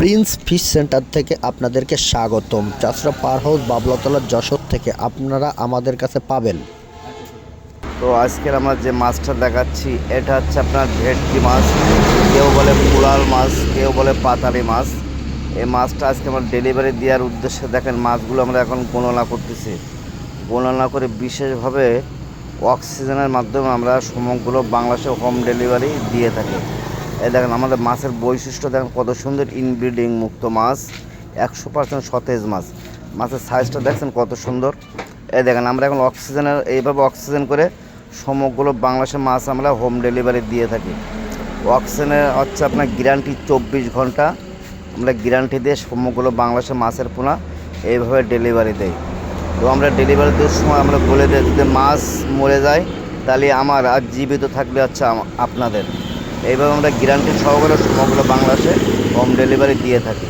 Prince fish centre থেকে আপনাদেরকে স্বাগতম। চাষরা পার হাউস বাবলাতলা যশোর থেকে আপনারা আমাদের কাছে পাবেন। তো আজকের আমরা যে মাছটা দেখাচ্ছি, এটা হচ্ছে আপনার ভেটকি মাছ। কেউ বলে কুড়াল মাছ, কেউ বলে পাতালি মাছ। এই মাছটা আজকে আমার ডেলিভারি দেওয়ার উদ্দেশ্যে দেখেন মাছগুলো আমরা এখন গণনা করতেছি। গণনা করে বিশেষভাবে অক্সিজেনের মাধ্যমে আমরা সমগ্র বাংলাদেশে হোম ডেলিভারি দিয়ে থাকি। এই দেখেন, আমাদের মাছের বৈশিষ্ট্য দেখেন, কত সুন্দর ইনব্রিডিং মুক্ত মাছ, একশো পার্সেন্ট সতেজ মাছ। মাছের সাইজটা দেখছেন কত সুন্দর। এই দেখেন, আমরা এখন অক্সিজেনের এইভাবে অক্সিজেন করে সমগ্র বাংলাদেশের মাছ আমরা হোম ডেলিভারি দিয়ে থাকি। অক্সিজেনের হচ্ছে আপনার গ্যারান্টি চব্বিশ ঘণ্টা। আমরা গ্যারান্টি দিয়ে সমগ্র বাংলাদেশের মাছের পোনা এইভাবে ডেলিভারি দেই। তো আমরা ডেলিভারি দেওয়ার সময় আমরা বলে দিই, যদি মাছ মরে যায়, তাহলে আমার আর জীবিত থাকলে হচ্ছে আপনাদের। এইভাবে আমরা গ্যারান্টি সহকারে সমগ্র বাংলাদেশে হোম ডেলিভারি দিয়ে থাকি।